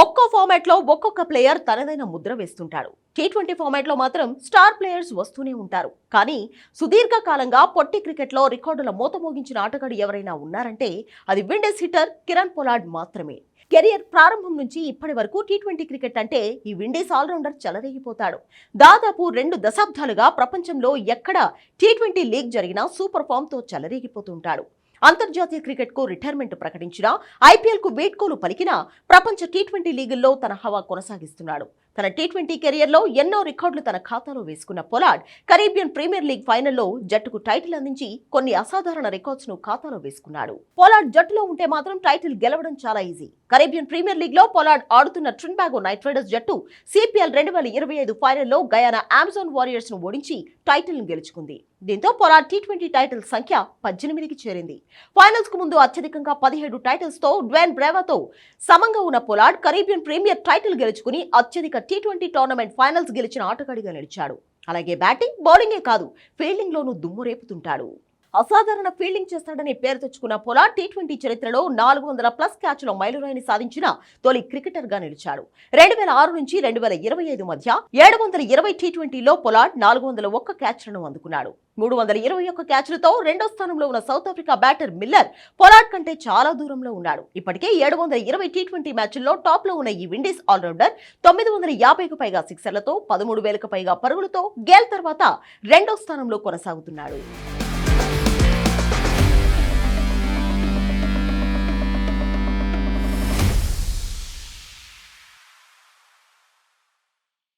ఒక్కో ఫార్మాట్లో ఒక్కొక్క ప్లేయర్ తనదైన ముద్ర వేస్తుంటాడు. టీ ట్వంటీ ఫార్మాట్లో మాత్రం స్టార్ ప్లేయర్స్ వస్తూనే ఉంటారు. కానీ సుదీర్ఘకాలంగా పొట్టి క్రికెట్లో రికార్డుల మూత మోగించిన ఆటగాడు ఎవరైనా ఉన్నారంటే అది విండీస్ హిట్టర్ కిరణ్ పొలాడ్ మాత్రమే. కెరియర్ ప్రారంభం నుంచి ఇప్పటి వరకు టీ ట్వంటీ క్రికెట్ అంటే ఈ విండీస్ ఆల్రౌండర్ చెలరేగిపోతాడు. దాదాపు రెండు దశాబ్దాలుగా ప్రపంచంలో ఎక్కడ టీ ట్వంటీ లీగ్ జరిగినా సూపర్ ఫామ్తో చెలరేగిపోతుంటాడు. అంతర్జాతీయ క్రికెట్కు రిటైర్మెంట్ ప్రకటించిన ఐపీఎల్కు కు పలికినా పలికిన ప్రపంచ టీ ట్వంటీ లీగుల్లో తన హవా కొనసాగిస్తున్నాడు. తన టీ ట్వంటీ కెరియర్లో ఎన్నో రికార్డులు తన ఖాతాలో వేసుకున్న పొలాడ్ కరీబియన్ ప్రీమియర్ లీగ్ ఫైనల్లో జట్టుకు టైటిల్ అందించి కొన్ని అసాధారణ రికార్డ్స్ను ఖాతాలో వేసుకున్నాడు. పొలాడ్ జట్టులో ఉంటే మాత్రం టైటిల్ గెలవడం చాలా ఈజీ. కరీబియన్ ప్రీమియర్ లీగ్లో పొలాడ్ ఆడుతున్న ట్రిన్బాగో నైట్ రైడర్స్ జట్టు సిపిఎల్ రెండు వేల ఇరవై ఐదు ఫైనల్లో గయానా అమెజాన్ వారియర్స్ను ఓడించి టైటిల్ను గెలుచుకుంది. దీంతో పొలాడ్ టీ ట్వంటీ టైటిల్ సంఖ్య పద్దెనిమిదికి చేరింది. ఫైనల్స్కు ముందు అత్యధికంగా పదిహేడు టైటిల్స్తో డ్వేన్ బ్రేవాతో సమంగా ఉన్న పొలాడ్ కరీబియన్ ప్రీమియర్ టైటిల్ గెలుచుకుని అత్యధిక టీ ట్వంటీ టోర్నమెంట్ ఫైనల్స్ గెలిచిన ఆటగాడిగా నిలిచాడు అలాగే బ్యాటింగ్ బౌలింగే కాదు ఫీల్డింగ్ లోనూ దుమ్ము రేపుతుంటాడు. అసాధారణ ఫీల్డింగ్ చేస్తాడని పేరు తెచ్చుకున్న పొలా టీ ట్వంటీ చరిత్రలో నాలుగు వందల ప్లస్ క్యాచ్లో మైలురాయిని సాధించిన తొలి క్రికెటర్గా నిలిచాడు. రెండు వేల ఆరు నుంచి రెండు వేల ఇరవై ఐదు మధ్య ఏడు వందల ఇరవై టీ ట్వంటీలో పొలాడ్ నాలుగు వందల ఒక్క క్యాచ్లను అందుకున్నాడు. మూడు వందల ఇరవై ఒక్క క్యాచ్లతో రెండో స్థానంలో ఉన్న South Africa batter Miller Pollard కంటే చాలా దూరంలో ఉన్నాడు. ఇప్పటికే ఏడు వందల ఇరవై టీ ట్వంటీ మ్యాచ్ల్లో టాప్లో ఉన్న ఈ విండీస్ ఆల్రౌండర్ తొమ్మిది వందల యాభైకు పైగా సిక్సర్లతో పదమూడు వేలకు పైగా పరుగులతో గేల్ తర్వాత రెండో స్థానంలో కొనసాగుతున్నాడు.